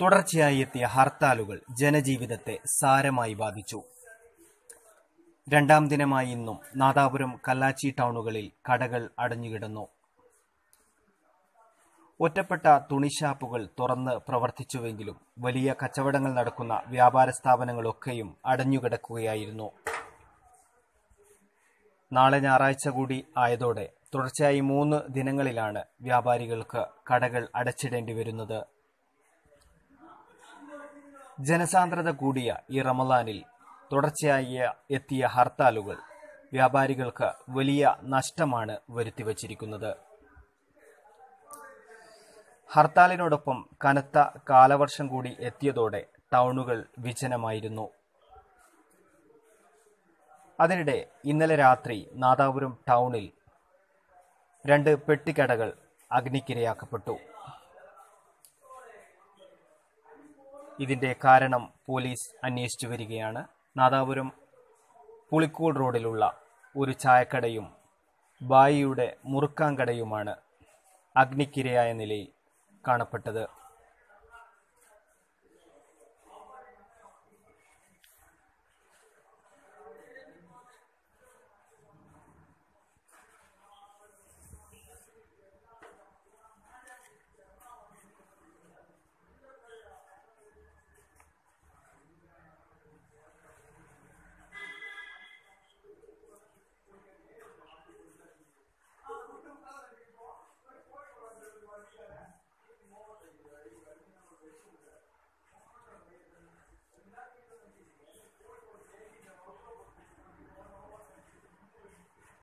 തുടർച്ചയായി എത്തിയ ഹർത്താലുകൾ ജനജീവിതത്തെ സാരമായി ബാധിച്ചു. രണ്ടാം ദിനമായി ഇന്നും നാദാപുരം കല്ലാച്ചി ടൗണുകളിൽ കടകൾ അടഞ്ഞുകിടന്നു. ഒറ്റപ്പെട്ട തുണിഷാപ്പുകൾ തുറന്ന് പ്രവർത്തിച്ചുവെങ്കിലും വലിയ കച്ചവടങ്ങൾ നടക്കുന്ന വ്യാപാര സ്ഥാപനങ്ങളൊക്കെയും അടഞ്ഞുകിടക്കുകയായിരുന്നു. നാളെ ഞായറാഴ്ച കൂടി ആയതോടെ തുടർച്ചയായി മൂന്ന് ദിനങ്ങളിലാണ് വ്യാപാരികൾക്ക് കടകൾ അടച്ചിടേണ്ടി വരുന്നത് ജനസാന്ദ്രത കൂടിയ ഈ റമദാനിൽ തുടർച്ചയായി എത്തിയ ഹർത്താലുകൾ വ്യാപാരികൾക്ക് വലിയ നഷ്ടമാണ് വരുത്തിവച്ചിരിക്കുന്നത്. ഹർത്താലിനോടൊപ്പം കനത്ത കാലവർഷം കൂടി എത്തിയതോടെ ടൗണുകൾ വിജനമായിരുന്നു. അതിനിടെ ഇന്നലെ രാത്രി നാദാപുരം ടൗണിൽ രണ്ട് പെട്ടിക്കടകൾ അഗ്നിക്കിരയാക്കപ്പെട്ടു. ഇതിന്റെ കാരണം പോലീസ് അന്വേഷിച്ചു വരികയാണ്. നാദാപുരം പുളിക്കോട് റോഡിലുള്ള ഒരു ചായക്കടയും ബായിയുടെ മുറുക്കാങ്കടയുമാണ് അഗ്നിക്കിരയായ നിലയിൽ കാണപ്പെട്ടത്.